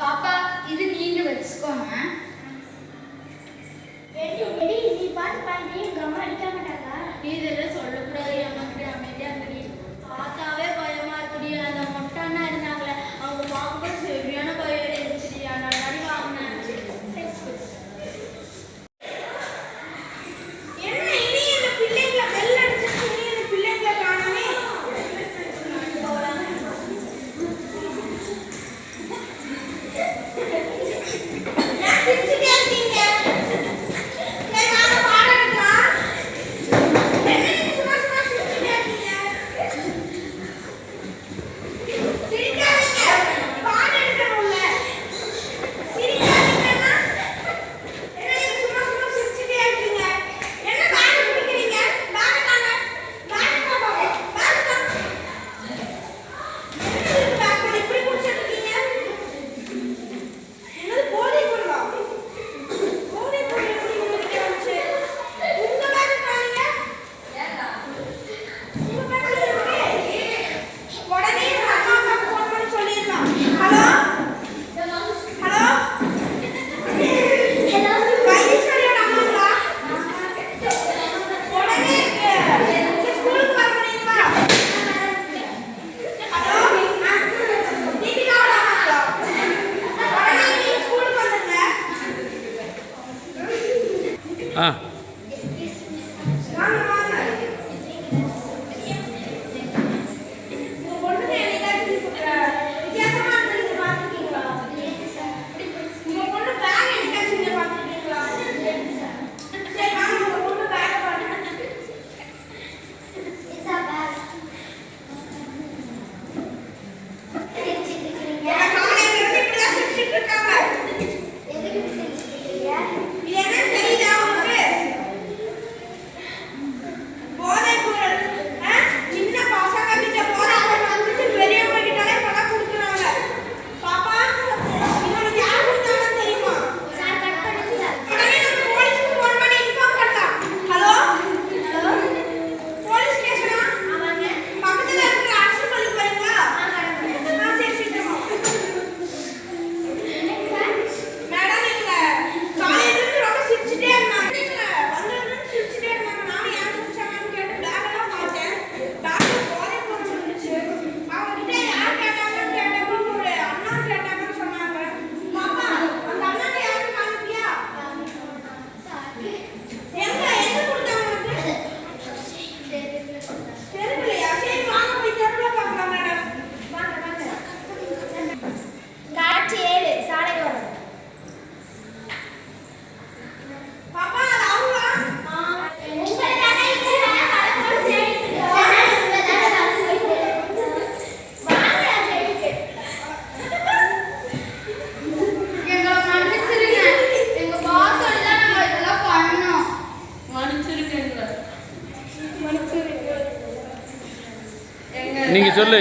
பாப்பா இது நீங்க வச்சுக்கோங்க. Ah. நீங்கள் சொல்லு.